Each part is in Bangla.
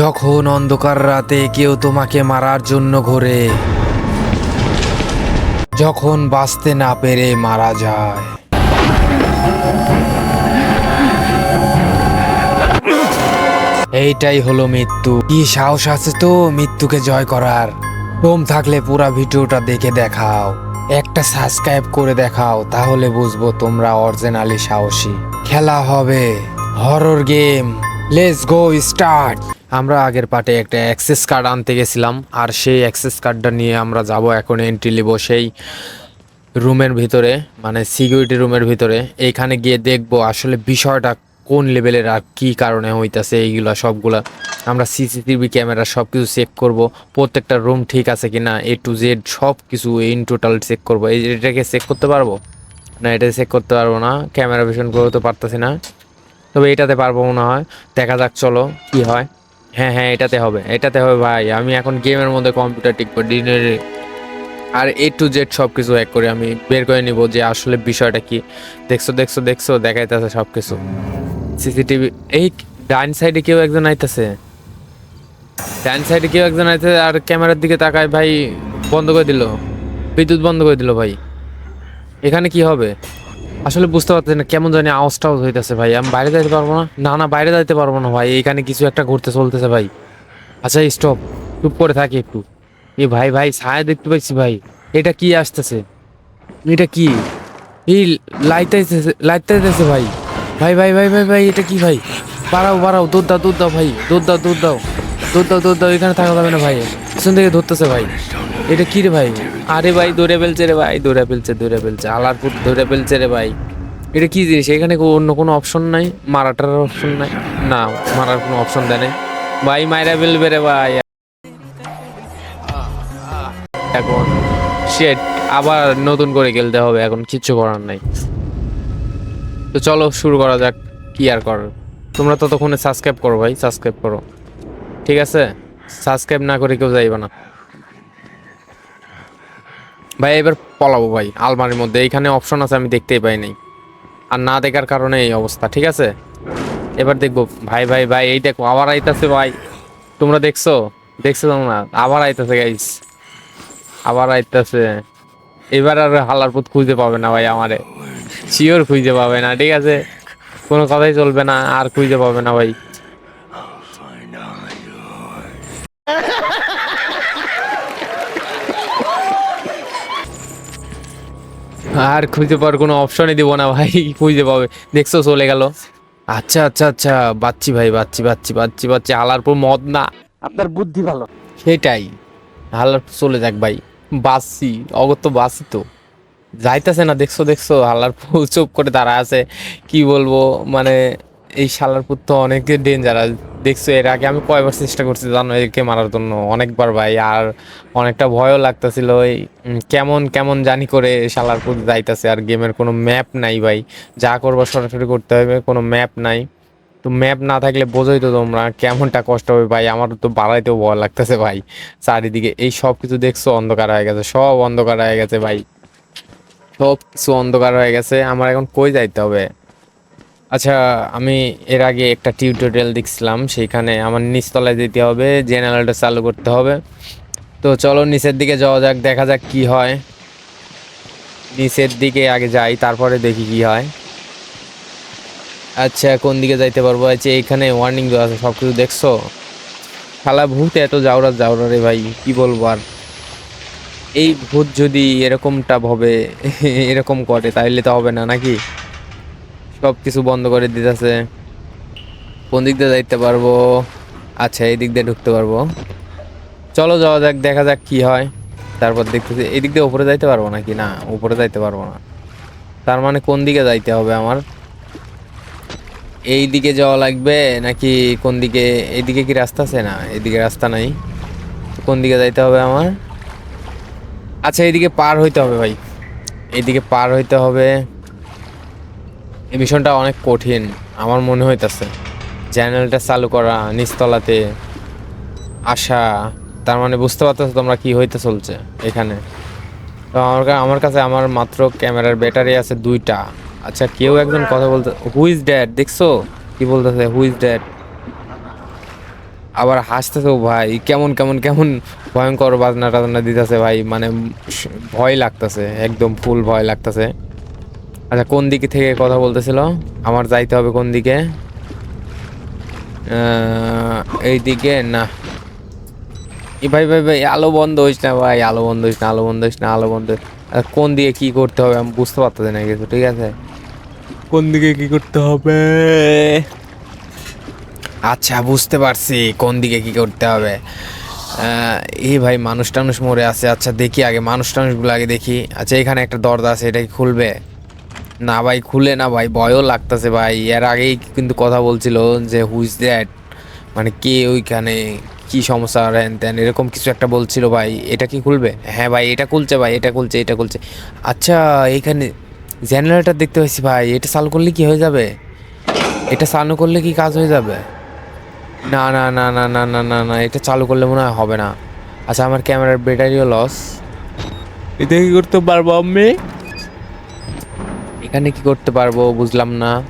যখন অন্ধকার রাতে কেউ তোমাকে মারার জন্য ঘোরে, যখন বাঁচতে না পেরে মারা যায়। এইটাই হলো মৃত্যু। কি সাহস আছে তো মৃত্যুকে জয় করার? দম থাকলে পুরা ভিডিওটা দেখে দেখাও। একটা সাবস্ক্রাইব করে দেখাও, তাহলে বুঝব তোমরা অরিজিনালি সাহসী। খেলা হবে horror game let's go start আমরা আগের পার্টে একটা অ্যাক্সেস কার্ড আনতে গেছিলাম, আর সেই অ্যাক্সেস কার্ডটা নিয়ে আমরা যাব এখন এন্ট্রি নিব সেই রুমের ভিতরে মানে সিকিউরিটি রুমের ভিতরে। এইখানে গিয়ে দেখব আসলে বিষয়টা কোন লেভেলের আর কি কারণে হইতাছে এইগুলা সবগুলা। আমরা সিসিটিভি ক্যামেরা সব কিছু চেক করব, প্রত্যেকটা রুম ঠিক আছে কি না এ টু জেড সব কিছু ইন টোটাল চেক করব এটাকে চেক করতে পারব? না, এটা চেক করতে পারব না ক্যামেরা ভিশন করে তো পারতেছি না। তবে এটাতে পারব মনে হয়। দেখা যাক, চলো, কি হয়। হ্যাঁ হ্যাঁ এটাতে হবে এটাতে হবে ভাই। আমি এখন গেমের মধ্যে কম্পিউটার টিকবো ডিনের আর এ টু জেড সব কিছু এক করে আমি বের করে নিব যে আসলে বিষয়টা কি। দেখছ দেখছ দেখছ, দেখাইতেছে সব কিছু সিসিটিভি, এই ডাইন সাইডে কেউ একজন আইতেছে। ডাইন সাইডে কেউ একজন আইতেছে আর ক্যামেরার দিকে তাকায় ভাই বন্ধ করে দিল। বিদ্যুৎ বন্ধ করে দিল ভাই। এখানে কি হবে? আসলে বুঝতে পারছি না কেমন জানি আওয়াজ টাওয়াজ হইতেছে ভাই। আমি বাইরে যাইতে পারব না? না না, বাইরে যাইতে পারব না ভাই। এখানে কিছু একটা ঘুরতে চলতেছে ভাই। আচ্ছা স্টপ চুপ করে থাকি একটু। এ ভাই ভাই, ছায়া দেখতে পাচ্ছি ভাই। এটা কি আসতেছে? এটা কি? এই লাইটাইতেছে লাইটাইতেছে ভাই। ভাই ভাই ভাই ভাই ভাই, এটা কি ভাই? বাড়াও বাড়াও, দুধ দাও দুধ দাও ভাই। দুধ দাও দুধ দাও। দুধ দাও দুধ দাও, এখানে থাকা যাবে না ভাই। পিছন থেকে ধরতেছে ভাই। এটা কি রে ভাই? আরে ভাই দৌড়ে ফেলছে রে ভাই দৌড়ে ফেলছে দৌড়ে ফেলছে। আলারপুর দৌড়ে ফেলছে রে ভাই। এটা কি জিনিস? এখানে অন্য কোনো অপশন নাই? মারাটার অপশন নাই? না, মারার কোনো অপশন দেয় নাই। ভাই, মাইরা ফেলবে রে ভাই। এখন শেট আবার নতুন করে খেলতে হবে। এখন কিচ্ছু করার নাই। তো চলো, শুরু করা যাক। কি আর করার? তোমরা ততক্ষণে সাবস্ক্রাইব করো ভাই সাবস্ক্রাইব করো। ঠিক আছে? সাবস্ক্রাইব না করে কেউ যাইবে না। ভাই, এবার পলাবো ভাই, আলমারির মধ্যে। এইখানে অপশন আছে, আমি দেখতেই পাই নাই। আর না দেখার কারণে এই অবস্থা, ঠিক আছে? এবার দেখব। ভাই ভাই ভাই, এই দেখো, আবার আইতাছে ভাই। তোমরা দেখছ? দেখছ তোমরা? আবার আইতাছে গাইস আবার আইতাছে। এবার আর হালার পুত খুঁজে পাবে না ভাই আমারে। শিওর খুঁজে পাবে না, ঠিক আছে? কোনো কথাই চলবে না, আর খুঁজে পাবে না ভাই। আর খুঁজে পাওয়ার কোনো অপশনই দিব না ভাই খুঁজে পাবে। দেখছ চলে গেল। আচ্ছা আচ্ছা আচ্ছা বাচ্চি ভাই বাচ্চি বাচ্চি বাচ্চি বাচ্চি হালারপুর মদ না। আপনার বুদ্ধি ভালো। সেটাই হালারপুর চলে যাক ভাই। বাসছি অগত্য বাসি তো। যাইতেছে না দেখছ দেখছ হালারপুর চুপ করে দাঁড়া আছে। কি বলব মানে এই শালারপুর তো অনেক ডেঞ্জারাস দেখছ, এর আগে আমি কয়বার চেষ্টা করছি জানো, একে মারার জন্য। অনেকবার ভাই, আর অনেকটা ভয়ও লাগতেছিল ওই কেমন কেমন জানি করে শালারপুর যাইতেছে। আর গেমের কোনো ম্যাপ নাই ভাই, যা করব সরাসরি করতে হবে, কোনো ম্যাপ নাই। তো ম্যাপ না থাকলে বোঝোই তো তোমরা, কেমনটা কষ্ট হবে ভাই, আমার তো বাড়াইতেও ভয় লাগতেছে ভাই। চারিদিকে এই সব কিছু দেখছ, অন্ধকার হয়ে গেছে, সব অন্ধকার হয়ে গেছে ভাই। সব কিছু অন্ধকার হয়ে গেছে, আমার এখন কই যাইতে হবে? আচ্ছা আমি এর আগে একটা টিউটোরিয়াল দেখছিলাম, সেইখানে আমার নিচতলায় যেতে হবে জেনারেলটা চালু করতে হবে। তো চলো নিচের দিকে যাওয়া যাক, দেখা যাক কি হয়। নিচের দিকে আগে যাই, তারপরে দেখি কি হয়। আচ্ছা কোন দিকে যাইতে পারব? আচ্ছা এইখানে ওয়ার্নিং দেওয়া আছে সব কিছু দেখছ? খালা ভূত, এত যাওরা যাওরা রে ভাই, কি বলব আর? এই ভূত যদি এরকমটা ভাবে, এরকম করে, তাইলে তো হবে না, নাকি? সব কিছু বন্ধ করে দিতেছে। কোন দিক দিয়ে যাইতে পারব? আচ্ছা এই দিক দিয়ে ঢুকতে পারব। চলো যাওয়া যাক, দেখা যাক কি হয়। তারপর দেখতেছি, এই দিক দিয়ে উপরে যাইতে পারব নাকি? না, উপরে যাইতে পারব না। তার মানে কোন দিকে যাইতে হবে আমার? এই দিকে যাওয়া লাগবে নাকি কোন দিকে? এইদিকে কি রাস্তা আছে? না এদিকে রাস্তা নাই। কোন দিকে যাইতে হবে আমার? আচ্ছা এইদিকে পার হইতে হবে ভাই। এইদিকে পার হইতে হবে। এই মিশনটা অনেক কঠিন, আমার মনে হইতাছে। চ্যানেলটা চালু করা, নিচতলাতে আসা, তার মানে বুঝতে পারতেছো তোমরা কি হইতে চলছে এখানে। তো আমার আমার কাছে আমার মাত্র ক্যামেরার ব্যাটারি আছে দুইটা। আচ্ছা কেউ একজন কথা বলতে হু ইজ ড্যাড দেখছ? কি বলতেছে হু ইজ ড্যাড আবার হাসতেছে ভাই, কেমন কেমন কেমন ভয়ঙ্কর বাজনা টাজনা দিতেছে ভাই। মানে ভয় লাগতেছে, একদম ফুল ভয় লাগতেছে। আচ্ছা কোন দিকে থেকে কথা বলতেছিল? আমার যাইতে হবে কোন দিকে? এই দিকে না। এ ভাই ভাই ভাই আলো বন্ধ হইস না ভাই আলো বন্ধ হইস না আলো বন্ধ হইস না আলো বন্ধ আচ্ছা, কোন দিকে কি করতে হবে আমি বুঝতে পারতেছি না কিছু ঠিক আছে? কোন দিকে কি করতে হবে? আচ্ছা বুঝতে পারছি কোন দিকে কি করতে হবে। এই ভাই মানুষ টানুষ মরে আছে। আচ্ছা দেখি আগে মানুষ টানুষগুলো আগে দেখি। আচ্ছা এখানে একটা দরজা আছে এটা কি খুলবে? না ভাই, খুলে না ভাই, ভয়ও লাগতেছে ভাই। এর আগেই কিন্তু কথা বলছিল যে হুইজ দ্যাট মানে কে ওইখানে? কি সমস্যা? হ্যান ত্যান? এরকম কিছু একটা বলছিল ভাই। এটা কি খুলবে? হ্যাঁ ভাই, এটা খুলছে ভাই, এটা খুলছে এটা খুলছে। আচ্ছা এইখানে জেনারেটার দেখতে পাচ্ছি ভাই, এটা চালু করলে কি হয়ে যাবে? এটা চালু করলে কি কাজ হয়ে যাবে? না না না না না না না না, এটা চালু করলে মনে হয় হবে না। আচ্ছা আমার ক্যামেরার ব্যাটারিও লস এটা কি করতে পারব আমি। এখানে কি করতে পারব বুঝলাম না।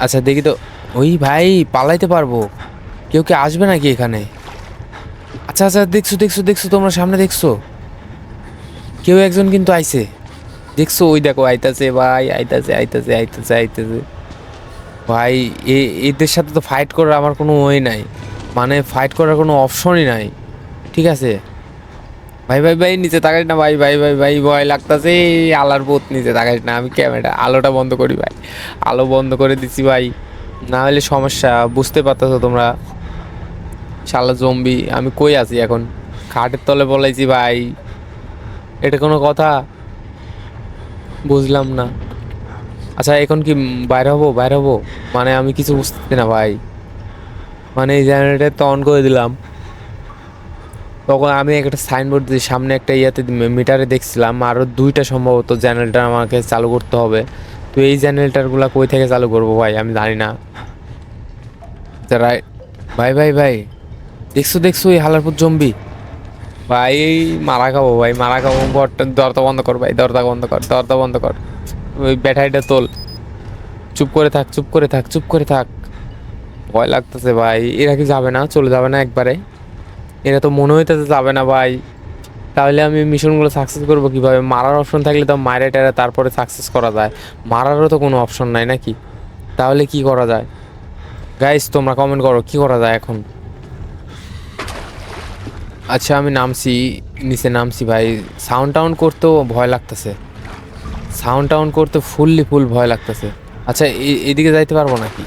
আচ্ছা দেখি তো। ওই ভাই, পালাইতে পারব। কেউ কি আসবে নাকি এখানে? আচ্ছা আচ্ছা দেখছ দেখছ দেখছ, তোমরা সামনে দেখছ। কেউ একজন কিন্তু আইছে। দেখছ, ওই দেখো, আইতাছে ভাই, আইতাছে আইতাছে আইতাছে আইতাছে। ভাই, এ- এদের সাথে তো ফাইট করার আমার কোনো ওয়ে নাই। মানে ফাইট করার কোনো অপশনই নাই। ঠিক আছে? ভাই ভাই ভাই, নিচে তাকাস না ভাই ভাই ভাই ভাই, ভয় লাগতাছে। আলার বোত নিচে তাকাস না, আমি ক্যামেরা। আলোটা বন্ধ করি ভাই। আলো বন্ধ করে দিছি ভাই। না হলে সমস্যা, বুঝতে পারতেছো তোমরা। শালা জম্বি আমি কই আছি এখন? খাটের তলে বলাইছি ভাই। এটা কোনো কথা? বুঝলাম না। আচ্ছা এখন কি বাইরে হব? বাইরে হব? মানে আমি কিছু বুঝতেছি না ভাই। মানে এই জেনারেটর তো অন করে দিলাম। তখন আমি একটা সাইনবোর্ড দিয়ে সামনে একটা ইয়াতে মিটারে দেখছিলাম আরও দুইটা সম্ভবত জেনারেটর আমাকে চালু করতে হবে। তো এই জেনারেটরগুলো কই থেকে চালু করব ভাই? আমি জানি না। যারা ভাই ভাই ভাই, দেখছ দেখছ এই হালারপুর জম্বি ভাই মারা খাব, ভাই, মারা খাব দরজা বন্ধ কর ভাই, দরজা বন্ধ কর, দরজা বন্ধ কর। ওই ব্যাটারিটা তোল। চুপ করে থাক, চুপ করে থাক, চুপ করে থাক। ভয় লাগতেছে ভাই, এরা কি যাবে না? চলে যাবে না একবারে? এরা তো মনে হইতেছে যাবে না ভাই। তাহলে আমি মিশনগুলো সাকসেস করব কীভাবে? মারার অপশন থাকলে তো মারে টারে তারপরে সাকসেস করা যায়। মারারও তো কোনো অপশন নাই নাকি? তাহলে কি করা যায়? গাইস তোমরা কমেন্ট করো, কি করা যায় এখন? আচ্ছা আমি নামছি, নিচে নামছি ভাই। সাউন্ড টাউন করতেও ভয় লাগতেছে। সাউন্ড টাউন করতে ফুললি ফুল ভয় লাগতেছে। আচ্ছা এদিকে যাইতে পারব নাকি?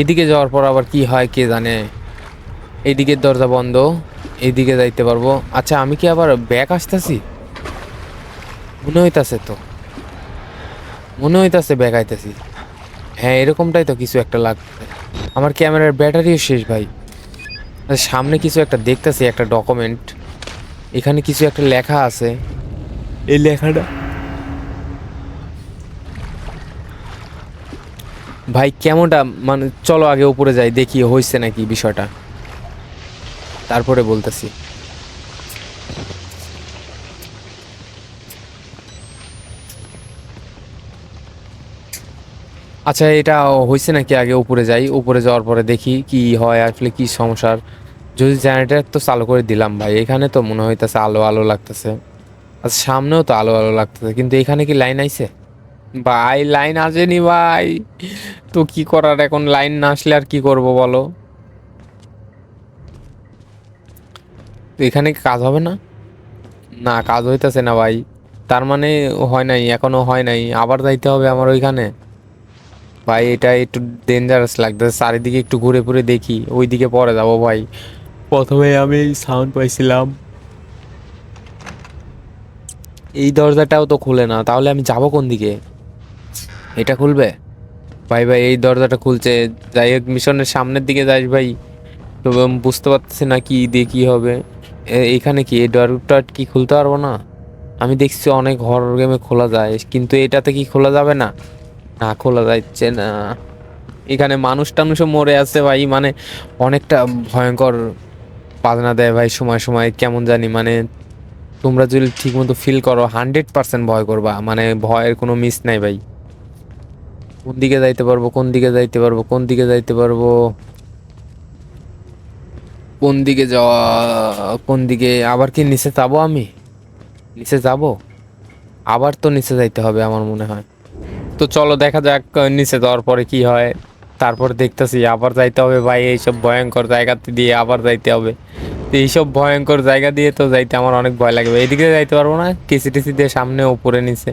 এদিকে যাওয়ার পর আবার কি হয় কে জানে? এদিকের দরজা বন্ধ। এইদিকে যাইতে পারব। আচ্ছা আমি কি আবার ব্যাক আসতেছি? মনে হইতাছে তো। মনে হইতাছে ব্যাক আইতেছি। হ্যাঁ এরকমটাই তো কিছু একটা লাগছে আমার ক্যামেরার ব্যাটারিও শেষ ভাই। সামনে কিছু একটা দেখতেছি একটা ডকুমেন্ট এখানে কিছু একটা লেখা আছে। এই লেখাটা? ভাই কেমনটা? মানে চলো আগে উপরে যাই দেখি হয়েছে নাকি বিষয়টা। তারপরে বলতেছি। আচ্ছা এটা হয়েছে নাকি আগে উপরে যাই? উপরে যাওয়ার পরে দেখি কি হয়, আসলে কি সমস্যার। যদি জেনারেটর তো চালু করে দিলাম ভাই, এখানে তো মনে হইতেছে আলো আলো লাগতেছে। আচ্ছা সামনেও তো আলো আলো লাগতেছে, কিন্তু এখানে কি লাইন আইছে? ভাই লাইন আসেনি ভাই। তো কি করার, এখন লাইন না আসলে আর কি করব বলো? এখানে কি কাজ হবে না? না কাজ হইতেছে না ভাই। তার মানে হয় নাই এখনও হয় নাই। আবার যাইতে হবে আমার ওইখানে। ভাই এটা একটু ডেঞ্জারাস লাগতেছে। চারিদিকে একটু ঘুরে ঘুরে দেখি ওইদিকে পরে যাব ভাই। প্রথমে আমি সাউন্ড পাইছিলাম। এই দরজাটাও তো খুলে না তাহলে আমি যাব কোন দিকে? এটা খুলবে? ভাই ভাই এই দরজাটা খুলছে। যাই হোক মিশনের সামনের দিকে যাই ভাই। তো বুঝতে পারতেছি না কি দিয়ে কি হবে। এখানে কি এই ডরটা কি খুলতে পারব না? আমি দেখছি অনেক হরর গেমে খোলা যায়, কিন্তু এটাতে কি খোলা যাবে না? না, খোলা যাচ্ছে না। এখানে মানুষ টানুষও মরে আছে ভাই মানে অনেকটা ভয়ঙ্কর বাজনা দেয় ভাই সময় সময়, কেমন জানি মানে তোমরা যদি ঠিক মতো ফিল করো হান্ড্রেড পার্সেন্ট ভয় করবা মানে ভয়ের কোনো মিস নাই ভাই। কোন দিকে যাইতে পারব, কোন দিকে যাইতে পারব, কোন দিকে যাইতে পারব? কোন দিকে যাওয়া, কোন দিকে, আবার কি নিচে যাব আমি? নিচে যাব? আবার তো নিচে যাইতে হবে আমার মনে হয়। তো চলো দেখা যাক, নিচে যাওয়ার পরে কি হয়। তারপর দেখতেছি আবার যাইতে হবে ভাই, এইসব ভয়ঙ্কর জায়গাতে দিয়ে আবার যাইতে হবে। তো এইসব ভয়ঙ্কর জায়গা দিয়ে তো যাইতে আমার অনেক ভয় লাগবে এইদিকে যাইতে পারব না কিসি টিসি দিয়ে সামনে উপরে নিচে।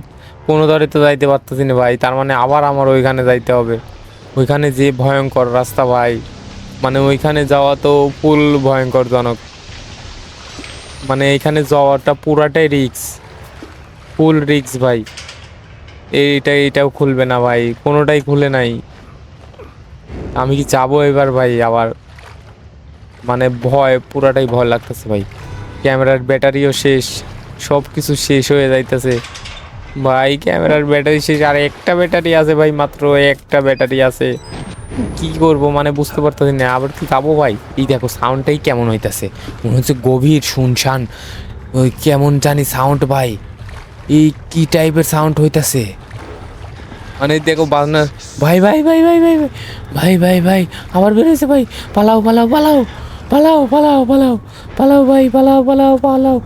কোনো ধরে তো যাইতে পারতেছি না ভাই, তার মানে আবার আমার ওইখানে যাইতে হবে। ওইখানে যে ভয়ঙ্কর রাস্তা ভাই। মানে ওইখানে যাওয়া তো ফুল ভয়ঙ্করজনক মানে এখানে যাওয়াটা পুরাটাই রিক্স ফুল রিক্স ভাই। এইটা, এইটাও খুলবে না ভাই, কোনোটাই খুলে নাই। আমি কি যাব এবার ভাই আবার? মানে ভয়, পুরাটাই ভয় লাগতেছে ভাই। ক্যামেরার ব্যাটারিও শেষ সব কিছু শেষ হয়ে যাইতেছে। ভাই, ক্যামেরার ব্যাটারি শেষ, আর একটা ব্যাটারি আছে ভাই মাত্র, একটা ব্যাটারি আছে। কি করব? মানে বুঝতে পারতেছি না। আবার কি যাব ভাই? এই দেখো সাউন্ডটাই কেমন হইতাছে। মনে হচ্ছে গভীর শুনশান। ওই কেমন জানি সাউন্ড ভাই। এই কি টাইপের সাউন্ড হইতাছে? মানে দেখো, বাজনা ভাই ভাই ভাই ভাই ভাই ভাই ভাই ভাই ভাই, আবার বেরোছে ভাই। পালাও পালাও পালাও পালাও পালাও পালাও পালাও, ভাই, পালাও পালাও পালাও!